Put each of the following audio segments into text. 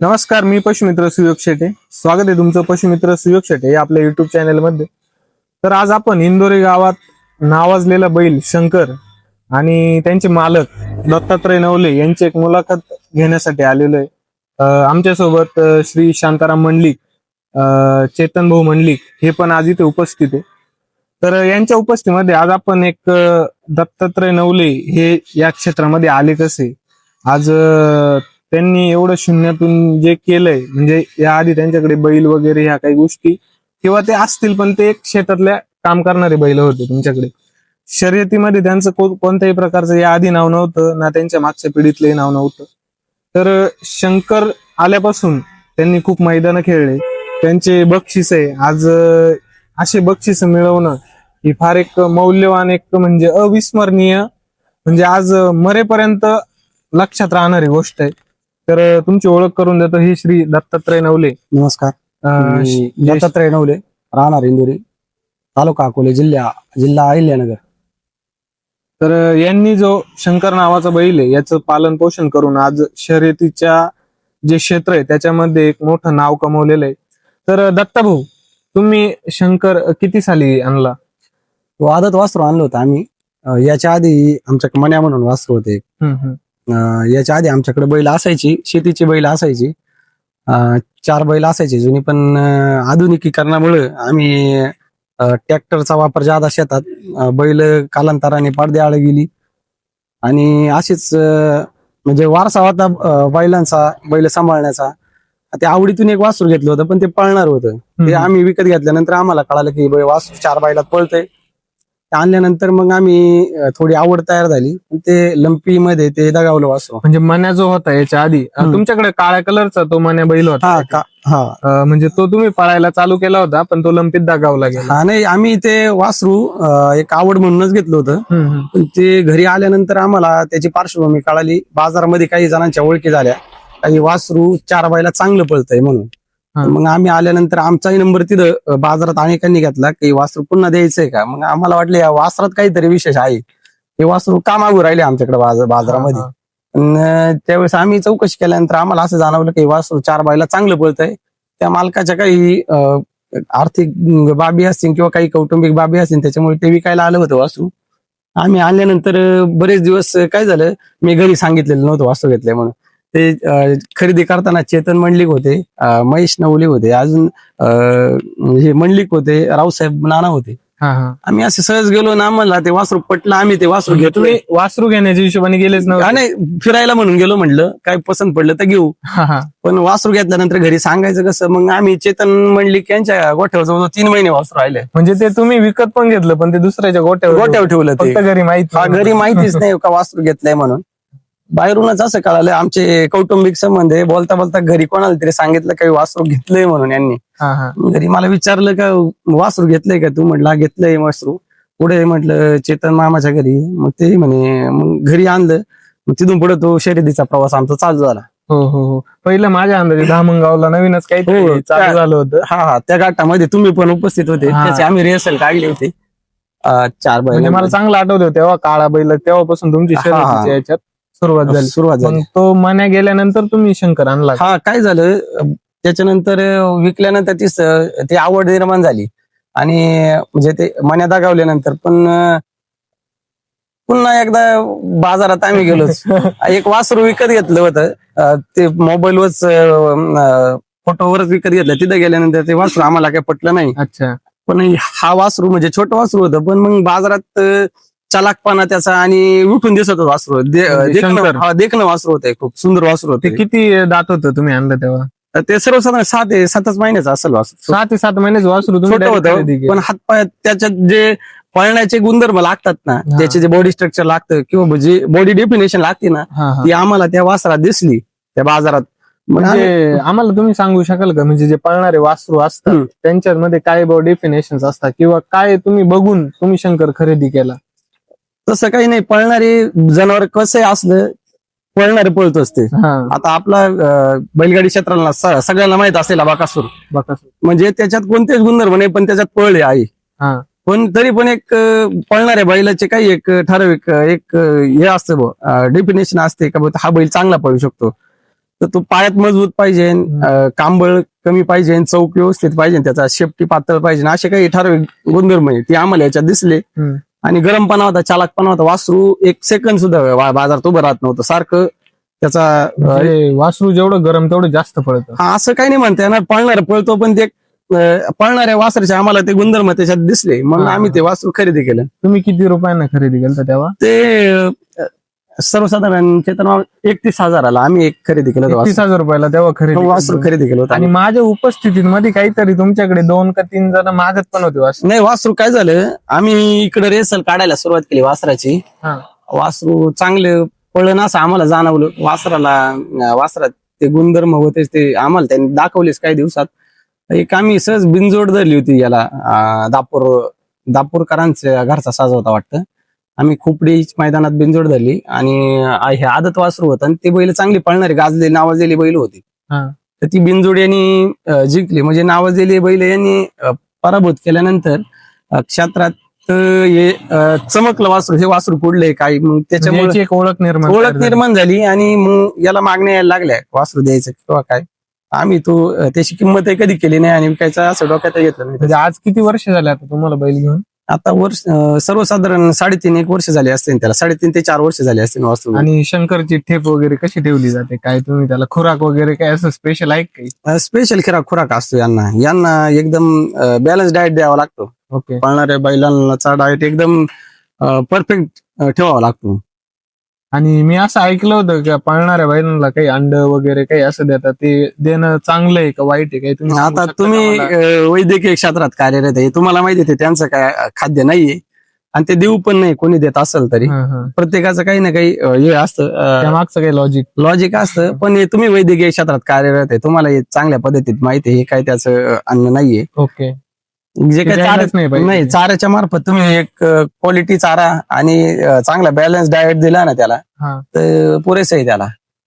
नमस्कार मी पशुमित्र सुयोग शेटे. स्वागत आहे तुमचं पशुमित्र सुयोग शेटे या आपल्या युट्यूब चॅनलमध्ये. तर आज आपण इंदोरी गावात नावाजलेला बैल शंकर आणि त्यांचे मालक दत्तात्रय नवले यांची एक मुलाखत घेण्यासाठी आलेलो आहे. आमच्यासोबत श्री शांताराम मंडलिक चेतन भाऊ मंडलिक हे पण आज इथे उपस्थित आहे. तर यांच्या उपस्थितीमध्ये आज आपण एक दत्तात्रय नवले हे या क्षेत्रामध्ये आले कसे आज त्यांनी एवढं शून्यातून जे केलंय म्हणजे याआधी त्यांच्याकडे बैल वगैरे ह्या काही गोष्टी किंवा ते असतील पण ते एक क्षेत्रातल्या काम करणारे बैल होते तुमच्याकडे. शर्यतीमध्ये त्यांचं कोणत्याही प्रकारचं याआधी नाव नव्हतं ना त्यांच्या मागच्या पिढीतलंही नाव नव्हतं. तर शंकर आल्यापासून त्यांनी खूप मैदानं खेळले. त्यांचे बक्षीस आहे. आज असे बक्षीस मिळवणं ही फार एक मौल्यवान एक म्हणजे अविस्मरणीय म्हणजे आज मरेपर्यंत लक्षात राहणारी गोष्ट आहे. तर तुमची ओळख करून देतो. ही श्री दत्तात्रय नवले. नमस्कार. अं, मी ज्येष्ठ- दत्तात्रय नवले. राहणार इंदोरी तालुका अकोले जिल्हा जिल्हा अहिल्यानगर. तर यांनी जो शंकर नावाचा बैल आहे याचं पालन पोषण करून आज शर्यतीच्या जे क्षेत्र आहे त्याच्यामध्ये एक मोठं नाव कमवलेलं आहे. तर अं, दत्ता भाऊ तुम्ही शंकर किती साली आणला? तो आदत वासरू आणलं होतं आम्ही. अं, याच्या आधी आमच्या मन्या म्हणून वासरू होते. हम्म, हम्म. याच्या आधी आमच्याकडे बैल असायची शेतीची बैल असायची. चार बैल असायची जुनी पण आधुनिकीकरणामुळे आम्ही ट्रॅक्टरचा वापर जादा शेतात बैल कालांतराने पडदे आळ गेली. आणि अशीच म्हणजे वारसा होता बैलांचा बैल सांभाळण्याचा. ते आवडीतून एक वासरू घेतलं होतं पण ते पळणार होतं. ते. आम्ही विकत घेतल्यानंतर आम्हाला कळालं की वासरू चार बैलात पळतंय. आणल्यानंतर मग आम्ही थोडी आवड तयार झाली. ते लंपी मध्ये ते दगावलं वासरू. म्हणजे मन्या जो होता याच्या आधी. तुमच्याकडे काळ्या कलरचा तो मन्या बैल होता हा का? हा. म्हणजे तो तुम्ही पळायला चालू केला होता पण तो लंपीत दागावला गेला. हा नाही आम्ही ते वासरू एक आवड म्हणूनच घेतलं होतं. पण ते घरी आल्यानंतर आम्हाला त्याची पार्श्वभूमी कळाली. बाजारामध्ये काही जणांच्या ओळखी झाल्या. काही वासरू चार बायला चांगलं पळतंय म्हणून. मग आम्ही आल्यानंतर आमचाही नंबर तिथं बाजारात अनेकांनी घेतला की वासरू पुन्हा द्यायचंय का? मग आम्हाला वाटलं या वासरात काहीतरी विशेष आहे. हे वासरू का मागू राहिले आमच्याकडे बाजार बाजारामध्ये? त्यावेळेस आम्ही चौकशी केल्यानंतर आम्हाला असं जाणवलं की वासरू चार बायला चांगलं पळतंय. त्या मालकाच्या काही आर्थिक बाबी असतील किंवा काही कौटुंबिक बाबी असतील त्याच्यामुळे ते विकायला आलं होतं वासरू. आम्ही आणल्यानंतर बरेच दिवस काय झालं मी घरी सांगितलेलं नव्हतं वासरू घेतलंय म्हणून. ते खरेदी करताना चेतन मंडलिक होते महेश नवले होते अजून हे मंडलिक होते रावसाहेब नाना होते. आम्ही असे सहज गेलो ना आम्हाला ते वासरू पटलं आम्ही ते वासरू म्हणजे तुम्ही वासरू घेण्याच्या हिशोबाने गेलेच नाही फिरायला म्हणून गेलो म्हणलं काय पसंत पडलं तर घेऊ. पण वासरू घेतल्यानंतर घरी सांगायचं कसं मग आम्ही चेतन मंडलिक यांच्या गोठ्यावर जवळजवळ तीन महिने वासरू राहिले. म्हणजे ते तुम्ही विकत पण घेतलं पण ते दुसऱ्याच्या गोट्यावर गोठ्यावर ठेवलं. घरी माहीत घरी माहितीच नाही का वासरू घेतलंय म्हणून. बाहेरूनच असं कळालं आमचे कौटुंबिक संबंध आहे बोलता बोलता घरी कोणाला तरी सांगितलं काही वासरू घेतलंय म्हणून यांनी. हा, हा. घरी मला विचारलं का वासरू घेतलंय का तू? म्हटलं "हा, घेतलंय वासरू. पुढे म्हटलं चेतन मामाच्या घरी. मग ते म्हणे मग घरी आणलं. मग तिथून पुढे तो शर्यतीचा प्रवास आमचा चालू झाला. हो हो हो. पहिलं माझ्या अंदाजे धामणगावला नवीनच हो, काहीतरी चालू झालं होतं. हा हा. त्या घाटामध्ये तुम्ही पण उपस्थित होते. हा. त्याचे आम्ही रिहर्सल काढली होती. चार म्हणजे मला बैल चांगलं आठवतं तेव्हा काळा बैल तेव्हापासून तुमची हा, हा. शर्यतीच्या याच्यात. सुरुवात झाली. सुरुवात झाली. तो मन्या गेल्यानंतर तुम्ही शंकर आणला? हा काय झालं त्याच्यानंतर विकल्यानंतर ती स- ती आवड निर्माण झाली. आणि म्हणजे ते मन्या दागावल्यानंतर पण अं, पुन्हा एकदा बाजारात आम्ही गेलोच. एक वासरू विकत घेतलं होतं. अं, ते मोबाईलवरच फोटोवरच विकत घेतलं. तिथं गेल्यानंतर ते वासरू आम्हाला काही पटलं नाही. अच्छा. पण हा वासरू म्हणजे छोटं वासरू होतं. पण मग बाजारात अं, चलाकपणा त्याचा आणि उठून दिसत होतं वासरू दे- म्हणजे देखणं. हा, देखणं वासरू होतं खूप सुंदर वासरू ते होते किती दात होतं तुम्ही आणलं तेव्हा ते सर्वसाधारण सात सातच महिन्याचं असेल वासरू सहा ते सात महिनेच वासरू तुम्ही छोटं direct खरेदी होतं केलं. पण हातपाय त्याच्यात जे पळण्याचे गुणधर्म लागतात ना हा. त्याचे जे बॉडी स्ट्रक्चर लागतं किंवा जे बॉडी डेफिनेशन लागते ना हा, हा. ती आम्हाला त्या वासरात दिसली त्या बाजारात मग आम्ही- म्हणजे आम्हाला तुम्ही सांगू शकाल का म्हणजे जे पळणारे वासरू असतात हम्म. त्यांच्यामध्ये काय डेफिनेशन असतात किंवा काय तुम्ही बघून तुम्ही शंकर खरेदी केला तसं काही नाही पळणारे जनावर कसं असलं पळणारे पळत असते हा. आता आपला बैलगाडी क्षेत्राला सगळ्यांना माहीत असलेला बाकासूर. बघा म्हणजे त्याच्यात कोणतेच गुणधर्म नाही पण त्याच्यात पळले हा. पण तरी पण एक पळणाऱ्या बैलाचे काही एक ठराविक एक हे असतं डेफिनेशन असते का हा बैल चांगला पळू शकतो. तर तो पायात मजबूत पाहिजे कांबळ कमी पाहिजे चौक व्यवस्थित पाहिजे त्याचा शेपटी पातळ पाहिजे असे काही ठराविक गुणधर्म आहे ते आम्हाला याच्यात दिसले. आणि गरमपणा होता चालकपणा होता. वासरू एक सेकंद सुद्धा बाजारात उभं राहत नव्हतं. सारखं त्याचा वासरू जेवढं गरम तेवढं जास्त पडतं हा असं काही नाही म्हणता येणार. पळणार पळतो पण ते अं, पळणाऱ्या वासराचे आम्हाला ते गुणधर्म त्याच्यात दिसले. म्हणून. आम्ही ते वासरू खरेदी केलं. तुम्ही किती रुपयांना खरेदी केलं तेव्हा? ते सर्वसाधारण चेतन एकतीस हजाराला आम्ही एक खरेदी केलं होतं तीस. हजार रुपयाला तेव्हा खरेदी वासरू. खरेदी केलं होतं आणि माझ्या उपस्थितीत मध्ये काहीतरी तुमच्याकडे दोन का तीन जण मागत पण होते वासरू नाही वासरू काय झालं आम्ही इकडे रेसल काढायला सुरुवात केली वासराची. वासरू चांगले पळण असं आम्हाला जाणवलं वासराला वासरात ते गुणधर्म होते ते आम्हाला त्यांनी दाखवलेच काही दिवसात एक आम्ही सहज बिनजोड धरली होती याला दापूर दापूरकरांच्या घरचा साज होता वाटतं आम्ही खुपडी मैदानात बिनजोड धरली आणि हे आदत वासरू होतं आणि ते बैल चांगली पळणारे गाजले नावाजलेली बैल होती. तर ती बिनजोड यांनी जिंकली. म्हणजे नावाजलेली बैल यांनी पराभूत केल्यानंतर क्षेत्रात हे चमकलं वासरू. हे वासरू पुढले काही मग म्हणजे त्याच्यामुळे याची एक ओळख निर्माण ओळख झाली. निर्माण झाली आणि मग याला मागण्या यायला लागल्या. वासरू द्यायचं किंवा काय? आम्ही तो त्याची किंमत कधी केली नाही आणि विकायचं असं डोक्यात घेतलं नाही. म्हणजे आज किती वर्ष झाले आता तुम्हाला बैल घेऊन? आता वर्ष अं, सर्वसाधारण साडेतीन एक वर्ष झाले असतील त्याला. साडेतीन ते चार वर्ष झाले असतील वासरू आणि शंकरची ठेप वगैरे कशी ठेवली जाते? काय तुम्ही त्याला खुराक वगैरे काय असं स्पेशल आहे का काही? स्पेशल खुराक खुराक असतो यांना. यांना एकदम बॅलन्स डाएट द्यावा लागतो. ओके पळणाऱ्या बैलांचा डाएट एकदम परफेक्ट ठेवावा लागतो. आणि मी असं ऐकलं होतं का पाळणाऱ्या बैलांना काही अंड वगैरे काही असं देतात ते देणं चांगलं आहे का वाईट आहे काही तुम्ही सांगू आता शकता तुम्ही का मला? अं, वैद्यकीय क्षेत्रात कार्यरत आहे तुम्हाला माहिती आहे ते त्यांचं काय अं, खाद्य नाहीये आणि ते देऊ पण नाही कोणी देत असेल तरी. हा, हा. प्रत्येकाचं काही ना काही अं, हे त्या असतं मागचं काही लॉजिक लॉजिक असतं पण हे तुम्ही वैद्यकीय क्षेत्रात कार्यरत आहे तुम्हाला हे चांगल्या पद्धतीत माहिती आहे हे काय त्याचं अं, अन्न नाहीये. ओके जे काही द्यायलाच चारा नाही पाहिजे. नाही चाऱ्याच्या मार्फत तुम्ही एक क्वालिटी चारा आणि अं, चांगला बॅलन्स डाएट दिला ना त्याला हा. तर पुरेसं आहे त्याला.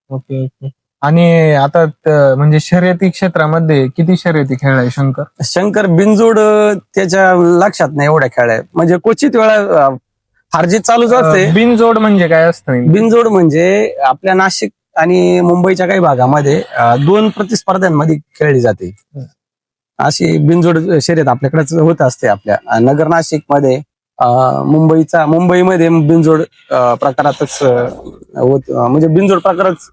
Okay okay. आणि आता त- म्हणजे शर्यती क्षेत्रामध्ये किती शर्यती खेळलाय शंकर? शंकर बिनजोड अं, त्याच्या लक्षात नाही एवढ्या खेळ आहे म्हणजे क्वचित वेळा हारजीत चालूच असते अं, बिनजोड म्हणजे काय असतं नेमकं? बिनजोड म्हणजे आपल्या नाशिक आणि मुंबईच्या काही भागामध्ये अं, दोन प्रतिस्पर्ध्यांमध्ये खेळली जाते. अशी बिनजोड शर्यत आपल्याकडेच होत असते आपल्या. नगर नाशिकमध्ये मुंबईचा मुंबईमध्ये बिनजोड प्रकारातच होत म्हणजे बिनजोड प्रकारच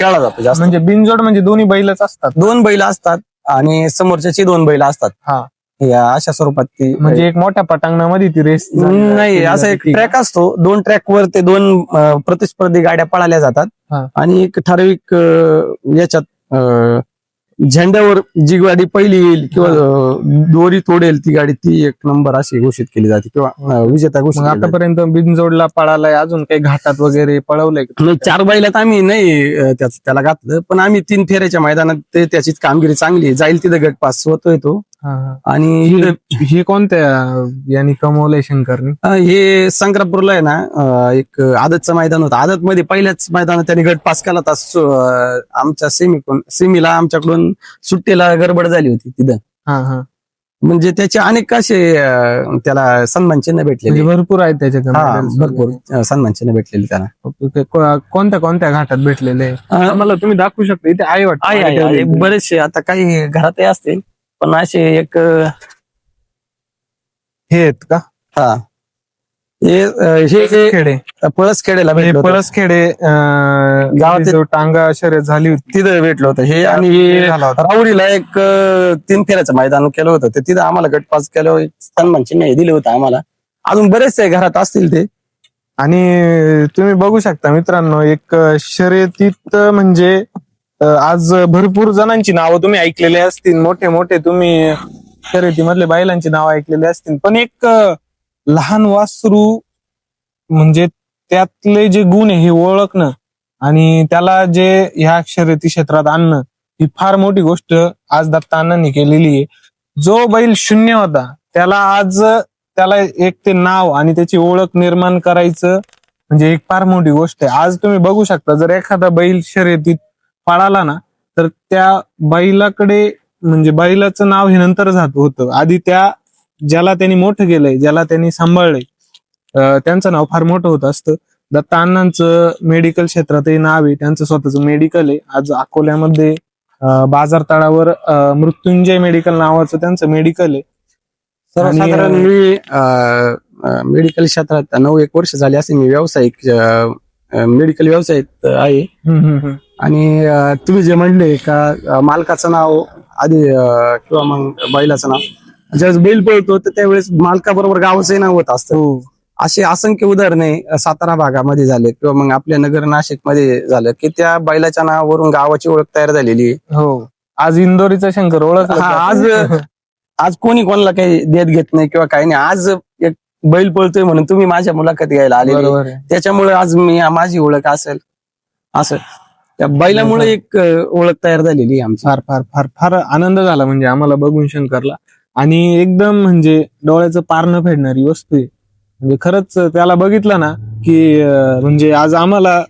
खेळला जातो जास्त. म्हणजे बिनजोड म्हणजे दोन्ही बैलच असतात. दोन बैल असतात आणि समोरच्याची दोन बैल असतात. हा. या अशा स्वरूपात ती म्हणजे एक मोठ्या पटांगणामध्ये ती रेस नाही असा एक ट्रॅक असतो. दोन ट्रॅक वर ते दोन प्रतिस्पर्धी गाड्या पळाल्या जातात. आणि एक ठराविक याच्यात झेंड्यावर जी गाडी पहिली येईल किंवा दोरी तोडेल ती गाडी ती एक नंबर अशी घोषित केली जाते किंवा विजेता घोषित. आतापर्यंत बिनजोडला पळालाय अजून काही घाटात वगैरे पळवलंय चार बैलात आम्ही नाही त्याला घातलं पण आम्ही तीन फेऱ्याच्या मैदानात ते त्याची कामगिरी चांगली. जाईल तिथं गट पास होतोय तो. आणि ही कोणत्या यांनी कमवलंय शंकरनी हे संक्रापूरला आहे ना एक आदतचं मैदान होतं. आदत मध्ये पहिल्याच मैदानात त्यांनी गट पास केला होता. आमच्या सेमी सेमीला आमच्याकडून सुट्टीला गडबड झाली होती तिथं. हा हा. म्हणजे त्याचे अनेक असे त्याला सन्मान चिन्ह भेटलेले. म्हणजे भरपूर आहेत त्याच्यात भरपूर सन्मान चिन्ह भेटलेले त्याला कोणत्या कोणत्या घाटात भेटलेले? मला तुम्ही दाखवू शकता. इथे आहे वाटतं. बरेचसे आता काही घरातही असतील. पण असे एक हे आहेत का? हा. हे अं, हे खेडे पळस भेटलं होतं. अं, जो टांगा शर्यत झाली होती. तिथं भेटलं होतं. हे आणि हे झाला होता. राहुरीला एक अं, तीन फेऱ्याचं मैदान केलं होतं. ते तिथं आम्हाला गट पास केलं. सन्मान चिन्ह दिलं होतं आम्हाला. अजून बरेचसे घरात असतील ते. आणि तुम्ही बघू शकता मित्रांनो एक शर्यतीत म्हणजे आज भरपूर जणांची नावं तुम्ही ऐकलेली असतील. मोठे मोठे तुम्ही शर्यतीमधले बैलांची नावं ऐकलेली असतील. पण एक लहान वासरू म्हणजे त्यातले जे गुण आहे हे ओळखणं आणि त्याला जे ह्या शर्यती क्षेत्रात आणणं ही फार मोठी गोष्ट आज दत्ता अण्णांनी केलेली आहे. जो बैल शून्य होता त्याला आज त्याला एक ते नाव आणि त्याची ओळख निर्माण करायचं म्हणजे एक फार मोठी गोष्ट आहे. आज तुम्ही बघू शकता जर एखादा बैल शर्यतीत पळाला ना तर त्या बैलाकडे म्हणजे बैलाचं नाव हे नंतर जात होतं. आधी त्या ज्याला त्यांनी मोठं केलंय ज्याला त्यांनी सांभाळलंय त्यांचं नाव फार मोठं होत असतं. दत्ता अण्णांचं मेडिकल क्षेत्रातही नाव आहे त्यांचं स्वतःचं मेडिकल आहे. आज अकोल्यामध्ये अं, बाजार तळावर अं, मृत्युंजय मेडिकल नावाचं त्यांचं मेडिकल आहे. सर्वसाधारण मी मेडिकल क्षेत्रात नऊ एक वर्ष झाले असे मी व्यावसायिक मेडिकल व्यवसायात आहे. आणि तुम्ही जे म्हणले का मालकाचं नाव आधी किंवा मग बैलाचं नाव ज्यावेळेस बैल पळतो तर त्यावेळेस मालकाबरोबर गावाचंही नाव होत असतं. हो. अशी असंख्य उदाहरणे सातारा भागामध्ये झाले किंवा मग आपल्या नगर नाशिकमध्ये झालं की त्या बैलाच्या नावावरून गावाची ओळख तयार झालेली आहे. हो. आज इंदोरीचा शंकर ओळख आज- आज कोणी कोणाला काही देत घेत नाही किंवा काही नाही. आज एक बैल पळतोय म्हणून तुम्ही माझ्या मुलाखत घ्यायला आले त्याच्यामुळे आज मी माझी ओळख असेल असं त्या बैलामुळे एक ओळख तयार झालेली आमची. फार फार फार फार आनंद झाला म्हणजे आम्हाला बघून शंकरला. आणि एकदम म्हणजे डोळ्याचं पारणं फेडणारी वस्तू आहे. म्हणजे खरंच त्याला बघितलं ना की म्हणजे आज आम्हाला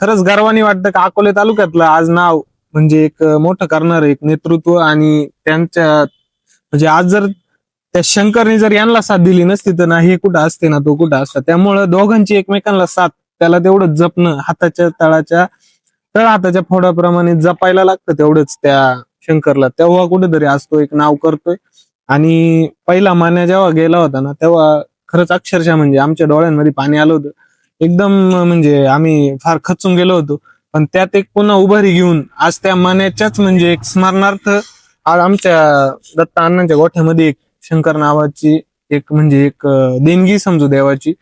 खरंच गर्वाने वाटतं का अकोले तालुक्यातलं आज नाव म्हणजे एक मोठं करणार एक नेतृत्व आणि त्यांच्या म्हणजे आज जर त्या शंकरने जर यांना साथ दिली नसती तर ना हे कुठं असते ना तो कुठं असता. त्यामुळं दोघांची एकमेकांना साथ त्याला तेवढं जपणं हाताच्या तळाच्या तर हाताच्या फोडाप्रमाणे जपायला लागतं तेवढंच त्या शंकरला. तेव्हा कुठेतरी आज तो एक नाव करतोय. आणि पहिला मान्या जेव्हा गेला होता ना तेव्हा खरंच अक्षरशः म्हणजे आमच्या डोळ्यांमध्ये पाणी आलं होतं. एकदम म्हणजे आम्ही फार खचून गेलो होतो. पण त्यात एक पुन्हा उभारी घेऊन आज त्या मान्याच्याच म्हणजे एक स्मरणार्थ आमच्या दत्ता अण्णांच्या गोठ्यामध्ये एक शंकर नावाची एक म्हणजे एक देणगी समजू देवाची.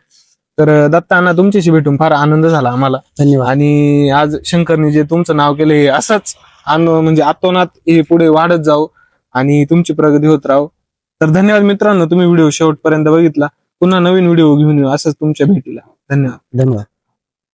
तर अं, दत्ता अण्णा तुमच्याशी भेटून फार आनंद झाला आम्हाला. धन्यवाद. आणि आज शंकरने जे तुमचं नाव केलं हे असंच आन म्हणजे आतोनात हे पुढे वाढत जाऊ आणि तुमची प्रगती होत राहो. तर धन्यवाद मित्रांनो तुम्ही व्हिडिओ शेवटपर्यंत बघितला. पुन्हा नवीन व्हिडिओ घेऊन येऊ असंच तुमच्या भेटीला. धन्यवाद. धन्यवाद.